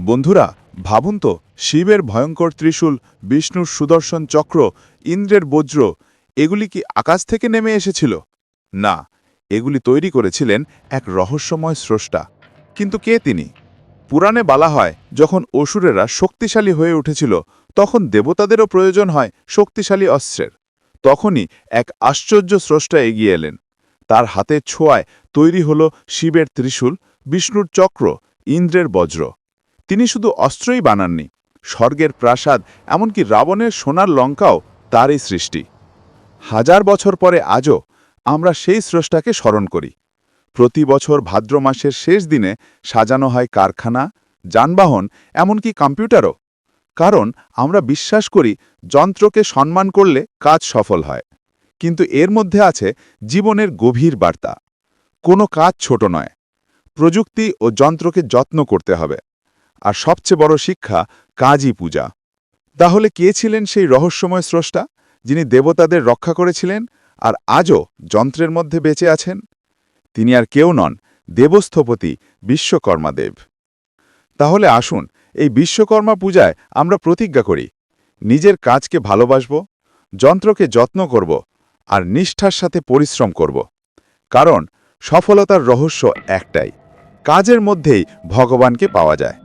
বন্ধুরা, ভাবুন তো, শিবের ভয়ঙ্কর ত্রিশূল, বিষ্ণুর সুদর্শন চক্র, ইন্দ্রের বজ্র, এগুলি কি আকাশ থেকে নেমে এসেছিল? না, এগুলি তৈরি করেছিলেন এক রহস্যময় স্রষ্টা। কিন্তু কে তিনি? পুরাণে বলা হয়, যখন অসুরেরা শক্তিশালী হয়ে উঠেছিল, তখন দেবতাদেরও প্রয়োজন হয় শক্তিশালী অস্ত্রের। তখনই এক আশ্চর্য স্রষ্টা এগিয়ে এলেন। তার হাতের ছোঁয়ায় তৈরি হল শিবের ত্রিশূল, বিষ্ণুর চক্র, ইন্দ্রের বজ্র। তিনি শুধু অস্ত্রই বানাননি, স্বর্গের প্রাসাদ, এমনকি রাবণের সোনার লঙ্কাও তারই সৃষ্টি। হাজার বছর পরে আজও আমরা সেই স্রষ্টাকে স্মরণ করি। প্রতি বছর ভাদ্র মাসের শেষ দিনে সাজানো হয় কারখানা, যানবাহন, এমনকি কম্পিউটারও। কারণ আমরা বিশ্বাস করি যন্ত্রকে সম্মান করলে কাজ সফল হয়। কিন্তু এর মধ্যে আছে জীবনের গভীর বার্তা। কোনো কাজ ছোট নয়। প্রযুক্তি ও যন্ত্রকে যত্ন করতে হবে। আর সবচেয়ে বড় শিক্ষা কাজই পূজা। তাহলে কে ছিলেন সেই রহস্যময় স্রষ্টা, যিনি দেবতাদের রক্ষা করেছিলেন আর আজও যন্ত্রের মধ্যে বেঁচে আছেন? তিনি আর কেউ নন, দেবস্থপতি বিশ্বকর্মা দেব। তাহলে আসুন, এই বিশ্বকর্মা পূজায় আমরা প্রতিজ্ঞা করি, নিজের কাজকে ভালোবাসব, যন্ত্রকে যত্ন করব আর নিষ্ঠার সাথে পরিশ্রম করব। কারণ সফলতার রহস্য একটাই, কাজের মধ্যেই ভগবানকে পাওয়া যায়।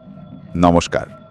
নমস্কার।